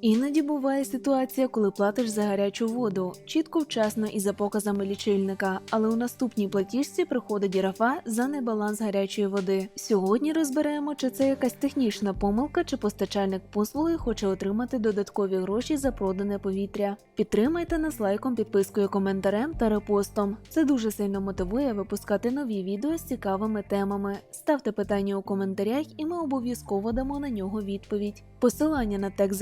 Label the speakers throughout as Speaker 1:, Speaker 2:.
Speaker 1: Іноді буває ситуація, коли платиш за гарячу воду, чітко вчасно і за показами лічильника, але у наступній платіжці приходить графа за небаланс гарячої води. Сьогодні розберемо, чи це якась технічна помилка, чи постачальник послуги хоче отримати додаткові гроші за продане повітря. Підтримайте нас лайком, підпискою, коментарем та репостом. Це дуже сильно мотивує випускати нові відео з цікавими темами. Ставте питання у коментарях, і ми обов'язково дамо на нього відповідь. Посилання на текст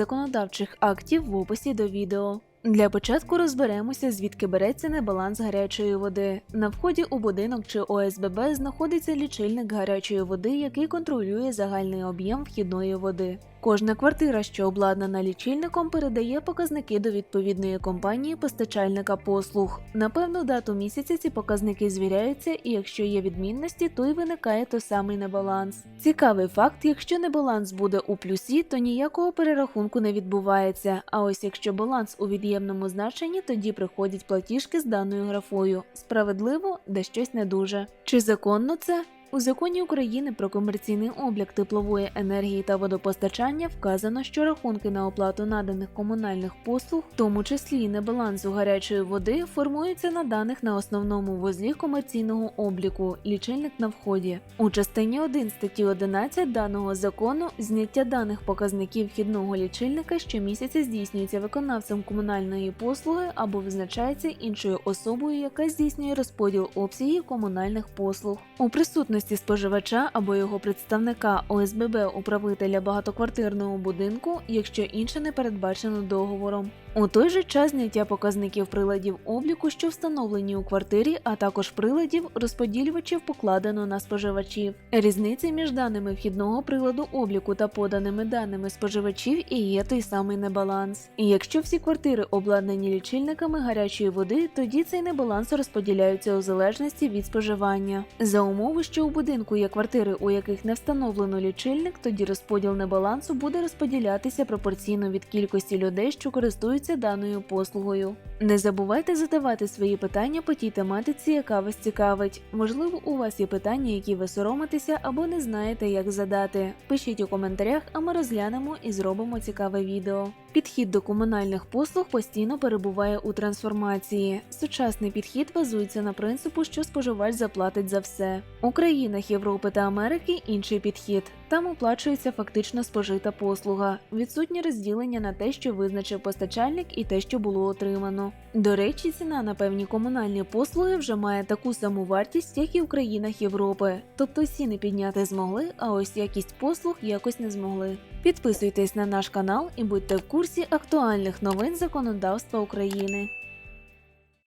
Speaker 1: законодавчих актів в описі до відео. Для початку розберемося, звідки береться небаланс гарячої води. На вході у будинок чи ОСББ знаходиться лічильник гарячої води, який контролює загальний об'єм вхідної води. Кожна квартира, що обладнана лічильником, передає показники до відповідної компанії постачальника послуг. На певну дату місяця ці показники звіряються, і якщо є відмінності, то й виникає той самий небаланс. Цікавий факт: якщо небаланс буде у плюсі, то ніякого перерахунку не відбувається. А ось якщо баланс у від'ємному значенні, тоді приходять платіжки з даною графою. Справедливо, де щось не дуже. Чи законно це? У законі України про комерційний облік теплової енергії та водопостачання вказано, що рахунки на оплату наданих комунальних послуг, в тому числі небалансу гарячої води, формуються на даних на основному вузлі комерційного обліку лічильник на вході. У частині 1 статті 11 даного закону зняття даних показників вхідного лічильника щомісяця здійснюється виконавцем комунальної послуги або визначається іншою особою, яка здійснює розподіл обсягів комунальних послуг. У присутності споживача або його представника ОСББ управителя багатоквартирного будинку, якщо інше не передбачено договором. У той же час зняття показників приладів обліку, що встановлені у квартирі, а також приладів розподілювачів покладено на споживачів. Різниця між даними вхідного приладу обліку та поданими даними споживачів і є той самий небаланс. І якщо всі квартири обладнані лічильниками гарячої води, тоді цей небаланс розподіляється у залежності від споживання. За умови, що у будинку є квартири, у яких не встановлено лічильник, тоді розподіл небалансу буде розподілятися пропорційно від кількості людей, що користуються даною послугою. Не забувайте задавати свої питання по тій тематиці, яка вас цікавить. Можливо, у вас є питання, які ви соромитеся або не знаєте, як задати. Пишіть у коментарях, а ми розглянемо і зробимо цікаве відео. Підхід до комунальних послуг постійно перебуває у трансформації. Сучасний підхід базується на принципу, що споживач заплатить за все. У країнах Європи та Америки інший підхід. Там оплачується фактично спожита послуга, відсутнє розділення на те, що визначив постачальник, і те, що було отримано. До речі, ціна на певні комунальні послуги вже має таку саму вартість, як і в країнах Європи. Тобто ціни підняти змогли, а ось якість послуг якось не змогли. Підписуйтесь на наш канал і будьте в курсі актуальних новин законодавства України.